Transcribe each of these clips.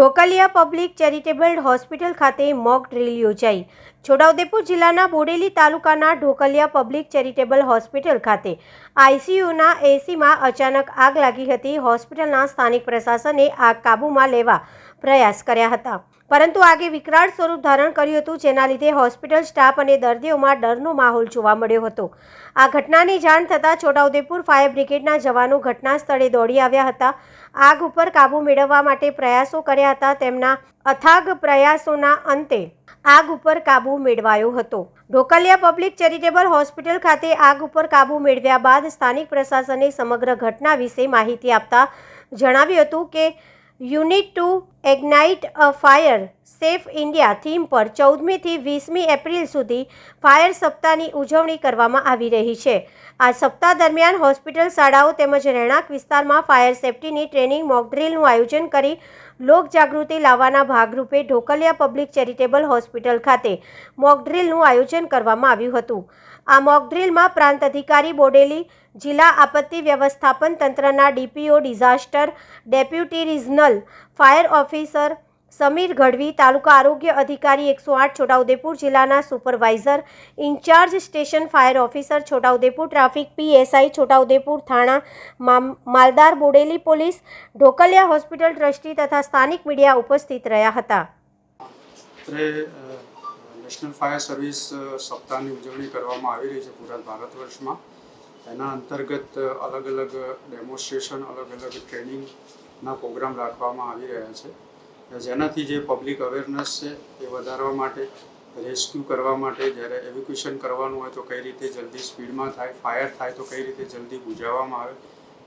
Dhokaliya public charitable hospital ખાતે mock drill યોજાઈ. છોટાઉદેપુર જિલ્લાના બોડેલી તાલુકાના ઢોકલિયા પબ્લિક ચેરિટેબલ હોસ્પિટલ ખાતે આઈસીયુના એસીમાં અચાનક આગ લાગી હતી. હોસ્પિટલના સ્થાનિક પ્રશાસને આગ કાબૂમાં લેવા પ્રયાસ કર્યા હતા. પરંતુ આગે વિકરાળ સ્વરૂપ ધારણ કર્યું હતું, જેના લીધે હોસ્પિટલ સ્ટાફ અને દર્દીઓમાં ડરનો માહોલ જોવા મળ્યો હતો. આ ઘટનાની જાણ થતાં છોટાઉદેપુર ફાયર બ્રિગેડના જવાનો ઘટના સ્થળે દોડી આવ્યા હતા. આગ ઉપર કાબૂ મેળવવા માટે પ્રયાસો કર્યા હતા. તેમના અથાગ પ્રયાસોના અંતે આગ ઉપર કાબૂ મેળવાયો હતો. ઢોકલિયા પબ્લિક ચેરિટેબલ હોસ્પિટલ ખાતે આગ ઉપર કાબૂ મેળવ્યા બાદ સ્થાનિક પ્રશાસને સમગ્ર ઘટના વિશે માહિતી આપતા જણાવ્યું હતું કે unite to ignite a fire safe India theme પર ચૌદમીથી વીસમી એપ્રિલ સુધી ફાયર સપ્તાહની ઉજવણી કરવામાં આવી રહી છે. આ સપ્તાહ દરમિયાન હોસ્પિટલ શાળાઓ તેમજ રહેણાંક વિસ્તારમાં ફાયર સેફટીની ટ્રેનિંગ મોકડ્રીલનું આયોજન કરી લોકજાગૃતિ લાવવાના ભાગરૂપે ઢોકલિયા પબ્લિક ચેરિટેબલ હોસ્પિટલ ખાતે મોકડ્રીલનું આયોજન કરવામાં આવ્યું હતું. આ મોકડ્રીલમાં પ્રાંત અધિકારી બોડેલી, જિલ્લા આપત્તિ વ્યવસ્થાપન તંત્રના DPO disaster deputy regional, fire officer Samir Gadhvi, taluka આરોગ્ય અધિકારી એકસો આઠ, છોટાઉદેપુર જિલ્લાના supervisor incharge station fire officer, Chhotaudepur traffic PSI, Chhotaudepur થાણા માલદાર Bodeli police, Dhokaliya hospital trustee તથા સ્થાનિક મીડિયા ઉપસ્થિત રહ્યા હતા. નેશનલ ફાયર સર્વિસ સપ્તાહની ઉજવણી કરવામાં આવી રહી છે પૂરા ભારત વર્ષમાં. એના અંતર્ગત અલગ અલગ ડેમોન્સ્ટ્રેશન અલગ અલગ ટ્રેનિંગના પ્રોગ્રામ રાખવામાં આવી રહ્યા છે. જેનાથી જે પબ્લિક અવેરનેસ છે એ વધારવા માટે રેસ્ક્યુ કરવા માટે જ્યારે એવિક્યુશન કરવાનું હોય તો કઈ રીતે જલ્દી સ્પીડમાં થાય ફાયર થાય તો કઈ રીતે જલ્દી બુજાવવામાં આવે,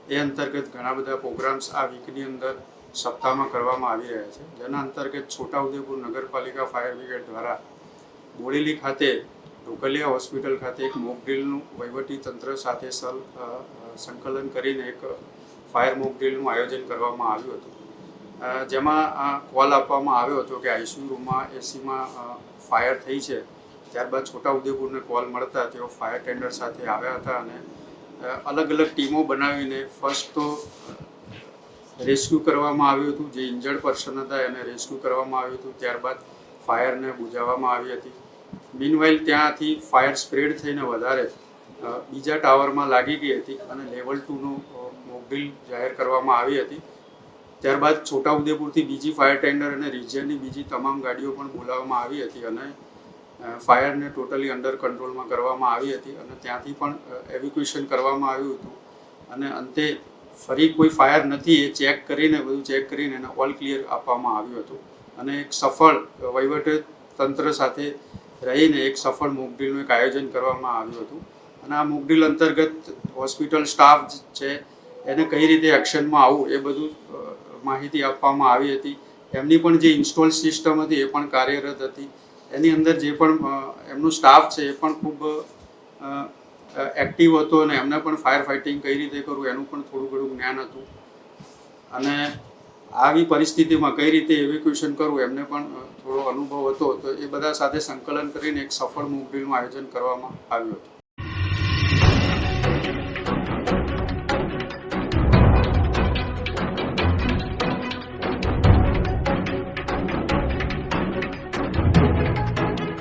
એ અંતર્ગત ઘણા બધા પ્રોગ્રામ્સ આ વીકની અંદર સપ્તાહમાં કરવામાં આવી રહ્યા છે. જેના અંતર્ગત છોટાઉદેપુર નગરપાલિકા ફાયર બ્રિગેડ દ્વારા બોડેલી ખાતે, ઢોકલિયા હોસ્પિટલ ખાતે એક મોક ડ્રીલનું વહીવટી તંત્ર સાથે સલ સંકલન કરીને એક ફાયર મોક ડ્રીલનું આયોજન કરવામાં આવ્યું હતું. જેમાં કોલ આપવામાં આવ્યો હતો કે આઈસીયુ રૂમમાં એસીમાં ફાયર થઈ છે. ત્યારબાદ છોટાઉદેપુરને કોલ મળતા તેઓ ફાયર ટેન્ડર સાથે આવ્યા હતા અને અલગ અલગ ટીમો બનાવીને ફર્સ્ટ તો રેસ્ક્યુ કરવામાં આવ્યું હતું, જે ઇન્જર્ડ પર્સન હતા એને રેસ્ક્યુ કરવામાં આવ્યું હતું. ત્યારબાદ ફાયરને બુજાવવામાં આવી હતી. મીનવાઇલ ત્યાંથી ફાયર સ્પ્રેડ થઈને વધારે બીજા ટાવરમાં લાગી ગઈ હતી અને લેવલ ટુનું મોકડ્રીલ જાહેર કરવામાં આવી હતી. ત્યારબાદ છોટાઉદેપુરથી બીજી ફાયર ટેન્ડર અને રિજિયનની બીજી તમામ ગાડીઓ પણ બોલાવવામાં આવી હતી અને ફાયરને ટોટલી અંડર કંટ્રોલમાં કરવામાં આવી હતી અને ત્યાંથી પણ એવિક્યુએશન કરવામાં આવ્યું હતું. અને અંતે ફરી કોઈ ફાયર નથી એ ચેક કરીને, બધું ચેક કરીને એને ઓલ ક્લિયર આપવામાં આવ્યું હતું. અને એક સફળ વહીવટ તંત્ર સાથે રહીને એક સફળ મોકડ્રીલનું એક આયોજન કરવામાં આવ્યું હતું. અને આ મોકડ્રીલ અંતર્ગત હોસ્પિટલ સ્ટાફ છે એને કઈ રીતે એક્શનમાં આવવું એ બધું માહિતી આપવામાં આવી હતી. એમની પણ જે ઇન્સ્ટોલ સિસ્ટમ હતી એ પણ કાર્યરત હતી. એની અંદર જે પણ એમનો સ્ટાફ છે એ પણ ખૂબ એક્ટિવ હતો અને એમને પણ ફાયર ફાઇટિંગ કઈ રીતે કરવું એનું પણ થોડું ઘણું જ્ઞાન હતું. અને આવી પરિસ્થિતિમાં કઈ રીતે એવિક્યુએશન કરવું એમને પણ થોડો અનુભવ હતો. તો એ બધા સાથે સંકલન કરીને એક સફળ મૂવ આયોજન કરવામાં આવ્યું હતું.